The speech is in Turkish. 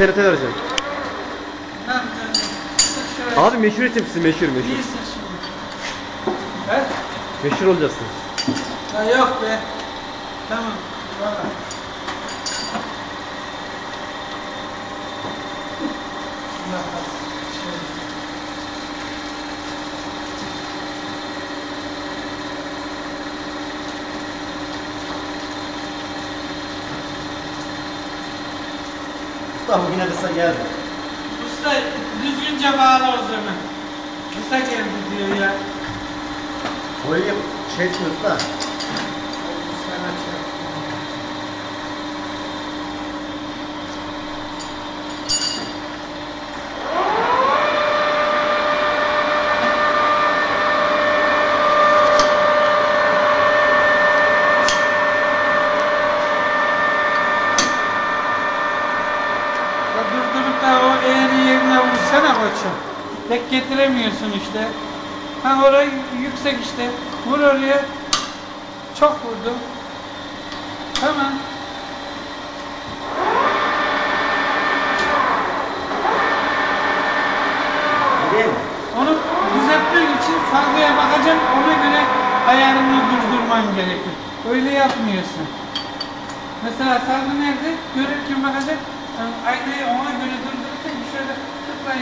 TRT vereceğim. Abi meşhur ettim sizi meşhur meşhur. İyisin şimdi. He? Meşhur olacaksınız. Ha yok be. Tamam. Allah Allah. Usta bugüne kısa geldi. Usta düzgünce bağla o zaman. Kısa geldi diyor ya. Koyayım şey usta. Sana çok. Ya durdurup da o eğri yerine vursana koçum. Tek getiremiyorsun işte. Ha orayı yüksek işte. Vur oraya. Çok vurdum. Tamam. Onu düzeltmek için salgıya bakacaksın. Ona göre ayarını durdurman gerekir. Öyle yapmıyorsun. Mesela salgı nerede? Görürken bakacaksın. Um, aynayı ona göre durdurursa dışarıda tıklayın.